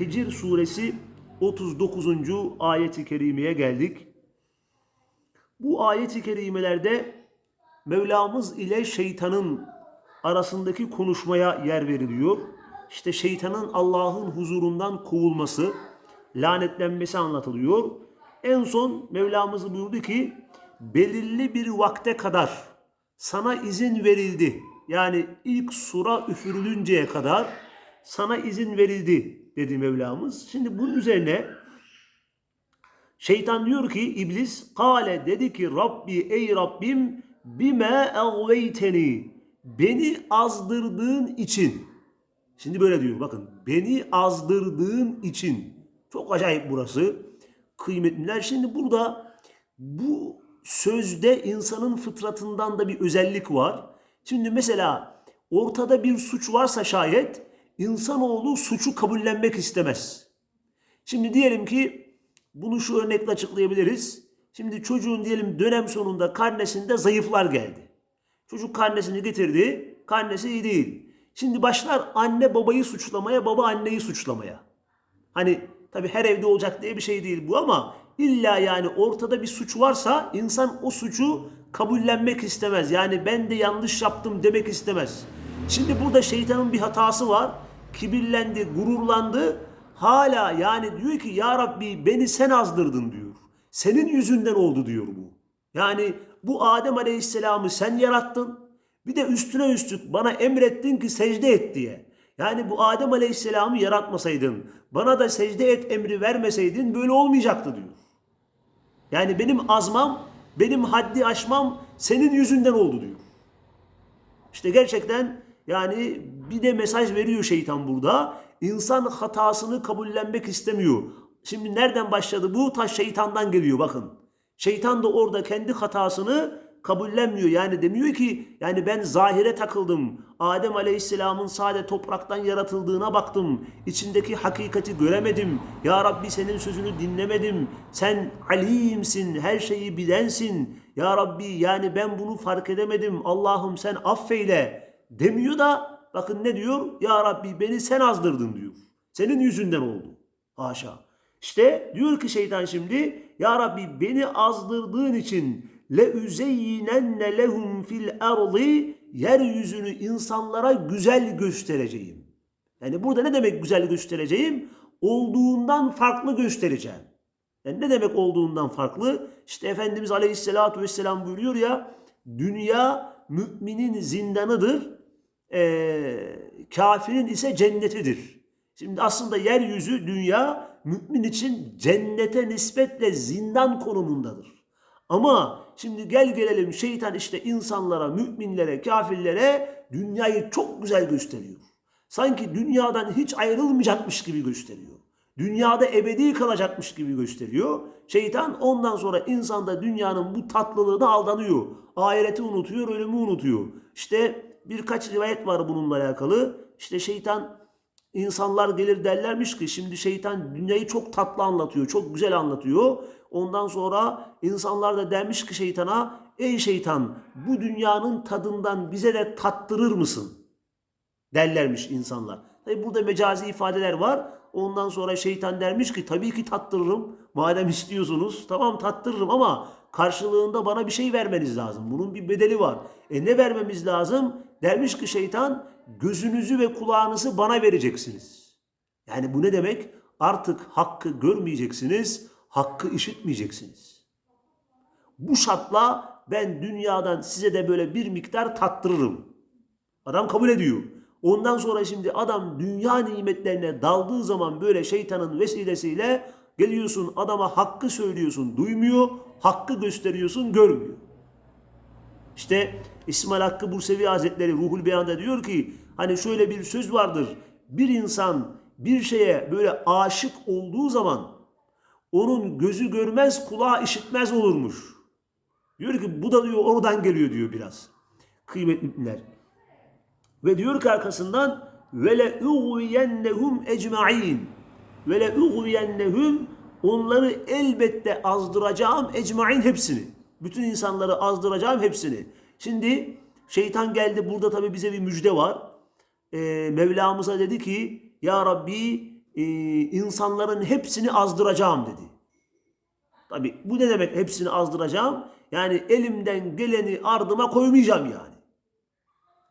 Hicr suresi 39. ayeti kerimeye geldik. Bu ayeti kerimelerde Mevlamız ile şeytanın arasındaki konuşmaya yer veriliyor. İşte şeytanın Allah'ın huzurundan kovulması, lanetlenmesi anlatılıyor. En son Mevlamız buyurdu ki belirli bir vakte kadar sana izin verildi. Yani ilk sura üfürülünceye kadar sana izin verildi dedi Mevlamız. Şimdi bunun üzerine şeytan diyor ki iblis kale dedi ki Rabbi ey Rabbim bime egveyteni beni azdırdığın için şimdi böyle diyor bakın beni azdırdığın için çok acayip burası kıymetliler şimdi burada bu sözde insanın fıtratından da bir özellik var. Şimdi mesela ortada bir suç varsa şayet insanoğlu suçu kabullenmek istemez. Şimdi diyelim ki bunu şu örnekle açıklayabiliriz. Şimdi çocuğun diyelim dönem sonunda karnesinde zayıflar geldi. Çocuk karnesini getirdi. Karnesi iyi değil. Şimdi başlar anne babayı suçlamaya, baba anneyi suçlamaya. Hani tabi her evde olacak diye bir şey değil bu ama illa yani ortada bir suç varsa insan o suçu kabullenmek istemez. Yani ben de yanlış yaptım demek istemez. Şimdi burada şeytanın bir hatası var. Kibirlendi, gururlandı. Hala yani diyor ki ya Rabbi beni sen azdırdın diyor. Senin yüzünden oldu diyor bu. Yani bu Adem Aleyhisselam'ı sen yarattın. Bir de üstüne üstlük bana emrettin ki secde et diye. Yani bu Adem Aleyhisselam'ı yaratmasaydın, bana da secde et emri vermeseydin böyle olmayacaktı diyor. Yani benim azmam, benim haddi aşmam senin yüzünden oldu diyor. İşte gerçekten yani bir de mesaj veriyor şeytan burada. İnsan hatasını kabullenmek istemiyor. Şimdi nereden başladı bu? Ta şeytandan geliyor bakın. Şeytan da orada kendi hatasını kabullenmiyor. Yani demiyor ki yani ben zahire takıldım. Adem Aleyhisselam'ın sade topraktan yaratıldığına baktım. İçindeki hakikati göremedim. Ya Rabbi senin sözünü dinlemedim. Sen alimsin, her şeyi bilensin. Ya Rabbi yani ben bunu fark edemedim. Allah'ım sen affeyle demiyor da bakın ne diyor? Ya Rabbi beni sen azdırdın diyor. Senin yüzünden oldu. Haşa. İşte diyor ki şeytan şimdi Ya Rabbi beni azdırdığın için le üzeyyinenne lehum fil ardı yeryüzünü insanlara güzel göstereceğim. Yani burada ne demek güzel göstereceğim? Olduğundan farklı göstereceğim. Yani ne demek olduğundan farklı? İşte Efendimiz Aleyhisselatü Vesselam buyuruyor ya dünya müminin zindanıdır, ee, kafirin ise cennetidir. Şimdi aslında yeryüzü dünya mümin için cennete nispetle zindan konumundadır. Ama şimdi gel gelelim şeytan işte insanlara, müminlere, kafirlere dünyayı çok güzel gösteriyor. Sanki dünyadan hiç ayrılmayacakmış gibi gösteriyor. Dünyada ebedi kalacakmış gibi gösteriyor. Şeytan ondan sonra insanda dünyanın bu tatlılığına aldanıyor. Ahireti unutuyor, ölümü unutuyor. İşte birkaç rivayet var bununla alakalı. İşte şeytan insanlar gelir derlermiş ki şimdi şeytan dünyayı çok tatlı anlatıyor, çok güzel anlatıyor. Ondan sonra insanlar da dermiş ki şeytana ey şeytan bu dünyanın tadından bize de tattırır mısın? Derlermiş insanlar. Tabi burada mecazi ifadeler var. Ondan sonra şeytan dermiş ki tabii ki tattırırım. Madem istiyorsunuz tamam tattırırım ama karşılığında bana bir şey vermeniz lazım. Bunun bir bedeli var. E ne vermemiz lazım? Dermiş ki şeytan gözünüzü ve kulağınızı bana vereceksiniz. Yani bu ne demek? Artık hakkı görmeyeceksiniz, hakkı işitmeyeceksiniz. Bu şartla ben dünyadan size de böyle bir miktar tattırırım. Adam kabul ediyor. Ondan sonra şimdi adam dünya nimetlerine daldığı zaman böyle şeytanın vesilesiyle geliyorsun adama hakkı söylüyorsun duymuyor, hakkı gösteriyorsun görmüyor. İşte İsmail Hakkı Bursevi Hazretleri Ruhul Beyan'da diyor ki hani şöyle bir söz vardır. Bir insan bir şeye böyle aşık olduğu zaman onun gözü görmez, kulağı işitmez olurmuş. Diyor ki bu da diyor oradan geliyor diyor biraz. Kıymetli müminler. Ve diyor ki arkasından ve le uğviyennehum ecmaîn. Ve le uğviyennehum onları elbette azdıracağım ecmaîn hepsini. Bütün insanları azdıracağım hepsini. Şimdi şeytan geldi burada tabi bize bir müjde var. Ee, Mevlamıza dedi ki ya Rabbi e, insanların hepsini azdıracağım dedi. Tabi bu ne demek hepsini azdıracağım? Yani elimden geleni ardıma koymayacağım yani.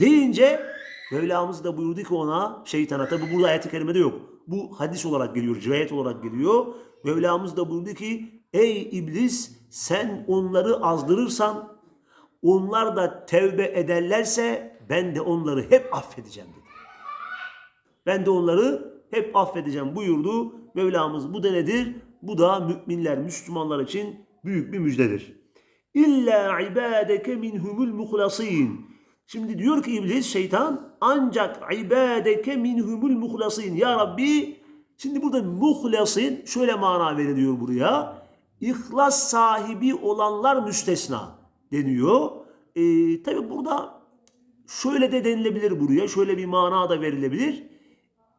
Deyince Mevlamız da buyurdu ki ona şeytana tabi burada ayet-i kerimede yok. Bu hadis olarak geliyor, rivayet olarak geliyor. Mevlamız da buyurdu ki ey iblis sen onları azdırırsan onlar da tevbe ederlerse ben de onları hep affedeceğim dedi. Ben de onları hep affedeceğim buyurdu. Mevlamız bu da nedir? Bu da müminler, Müslümanlar için büyük bir müjdedir. İlla ibadeke minhumul muhlasin. Şimdi diyor ki iblis, şeytan ancak ibadeke minhumul muhlasin. Ya Rabbi şimdi burada muhlasin şöyle mana veriliyor buraya. İhlas sahibi olanlar müstesna deniyor. Ee, Tabi burada şöyle de denilebilir buraya. Şöyle bir mana da verilebilir.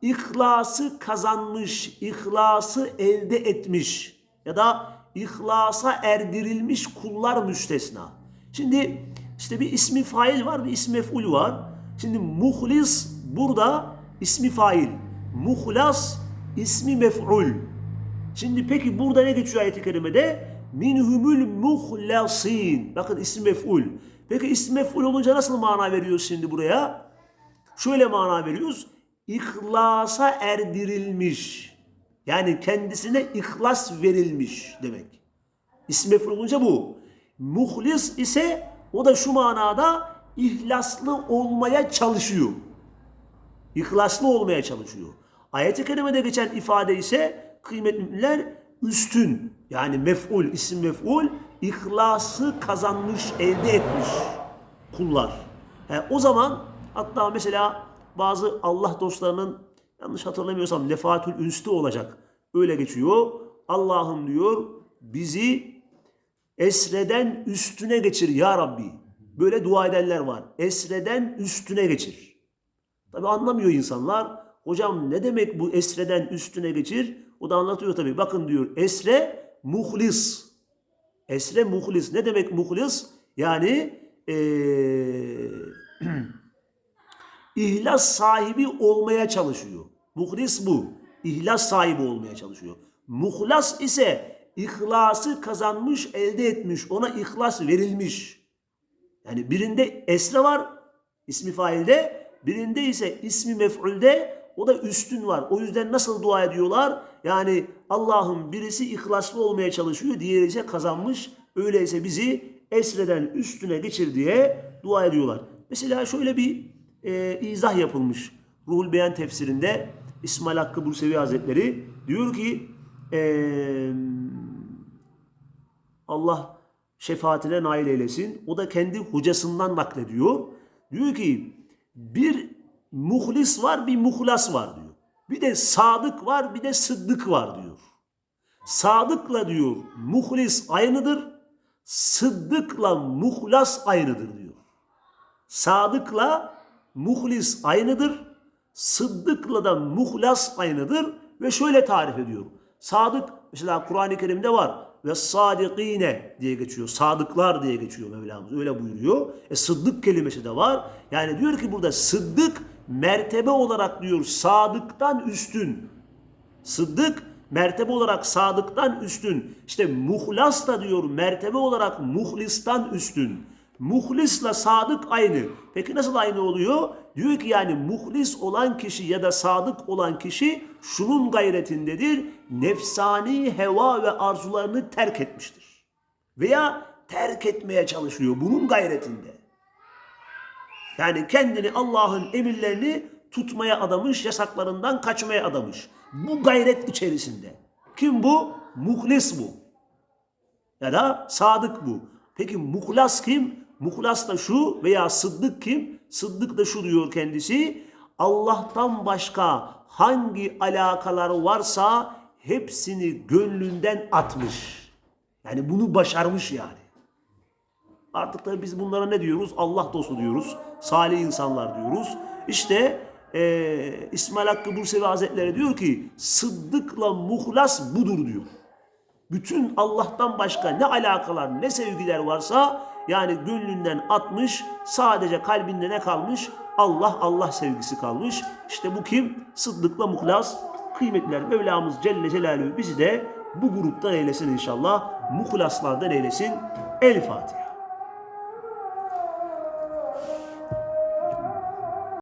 İhlası kazanmış, ihlası elde etmiş ya da ihlasa erdirilmiş kullar müstesna. Şimdi işte bir ismi fail var, bir ismi mef'ul var. Şimdi muhlis burada ismi fail. Muhlas ismi mef'ul. Şimdi peki burada ne geçiyor ayet-i kerimede? Minhumul muhlasin. Bakın ismi mef'ul. Peki ismi mef'ul olunca nasıl mana veriyoruz şimdi buraya? Şöyle mana veriyoruz. İhlasa erdirilmiş. Yani kendisine ihlas verilmiş demek. İsmi mef'ul olunca bu. Muhlis ise o da şu manada ihlaslı olmaya çalışıyor. İhlaslı olmaya çalışıyor. Ayet-i kerimede geçen ifade ise kıymetli müminler üstün yani mef'ul, isim mef'ul ihlası kazanmış, elde etmiş kullar. He, o zaman hatta mesela bazı Allah dostlarının yanlış hatırlamıyorsam lefatül ünstü olacak. Öyle geçiyor. Allah'ım diyor bizi esreden üstüne geçir ya Rabbi. Böyle dua edenler var. Esreden üstüne geçir. Tabi anlamıyor insanlar. Hocam ne demek bu esreden üstüne geçir? O da anlatıyor tabi. Bakın diyor esre muhlis. Esre muhlis. Ne demek muhlis? Yani ee, ihlas sahibi olmaya çalışıyor. Muhlis bu. İhlas sahibi olmaya çalışıyor. Muhlas ise ihlası kazanmış, elde etmiş. Ona ihlas verilmiş. Yani birinde esre var, ismi failde. Birinde ise ismi mef'ulde o da üstün var. O yüzden nasıl dua ediyorlar? Yani Allah'ın birisi ihlaslı olmaya çalışıyor, diğeri ise kazanmış. Öyleyse bizi esreden üstüne geçir diye dua ediyorlar. Mesela şöyle bir e, izah yapılmış. Ruhul Beyan tefsirinde İsmail Hakkı Bursevi Hazretleri diyor ki e, Allah şefaatine nail eylesin. O da kendi hocasından naklediyor. Diyor ki bir muhlis var bir muhlas var diyor. Bir de sadık var bir de sıddık var diyor. Sadıkla diyor muhlis aynıdır. Sıddıkla muhlas aynıdır diyor. Sadıkla muhlis aynıdır. Sıddıkla da muhlas aynıdır. Ve şöyle tarif ediyor. Sadık mesela Kur'an-ı Kerim'de var. Ve sadikine diye geçiyor. Sadıklar diye geçiyor Mevlamız. Öyle buyuruyor. E sıddık kelimesi de var. Yani diyor ki burada sıddık mertebe olarak diyor sadıktan üstün. Sıddık mertebe olarak sadıktan üstün. İşte muhlas da diyor mertebe olarak muhlistan üstün. Muhlisla sadık aynı. Peki nasıl aynı oluyor? Diyor ki yani muhlis olan kişi ya da sadık olan kişi şunun gayretindedir. Nefsani heva ve arzularını terk etmiştir. Veya terk etmeye çalışıyor. Bunun gayretinde. Yani kendini Allah'ın emirlerini tutmaya adamış, yasaklarından kaçmaya adamış. Bu gayret içerisinde. Kim bu? Muhlis bu. Ya da sadık bu. Peki muhlas kim? Muhlas da şu veya sıddık kim? Sıddık da şu diyor kendisi. Allah'tan başka hangi alakalar varsa hepsini gönlünden atmış. Yani bunu başarmış yani. Artık tabii biz bunlara ne diyoruz? Allah dostu diyoruz. Salih insanlar diyoruz. İşte eee İsmail Hakkı Bursevi Hazretleri diyor ki sıddıkla muhlas budur diyor. Bütün Allah'tan başka ne alakalar ne sevgiler varsa yani gönlünden atmış sadece kalbinde ne kalmış? Allah Allah sevgisi kalmış. İşte bu kim? Sıddıkla muhlas. Kıymetliler Mevlamız Celle Celaluhu bizi de bu gruptan eylesin inşallah. Muhlaslardan eylesin. El Fatiha.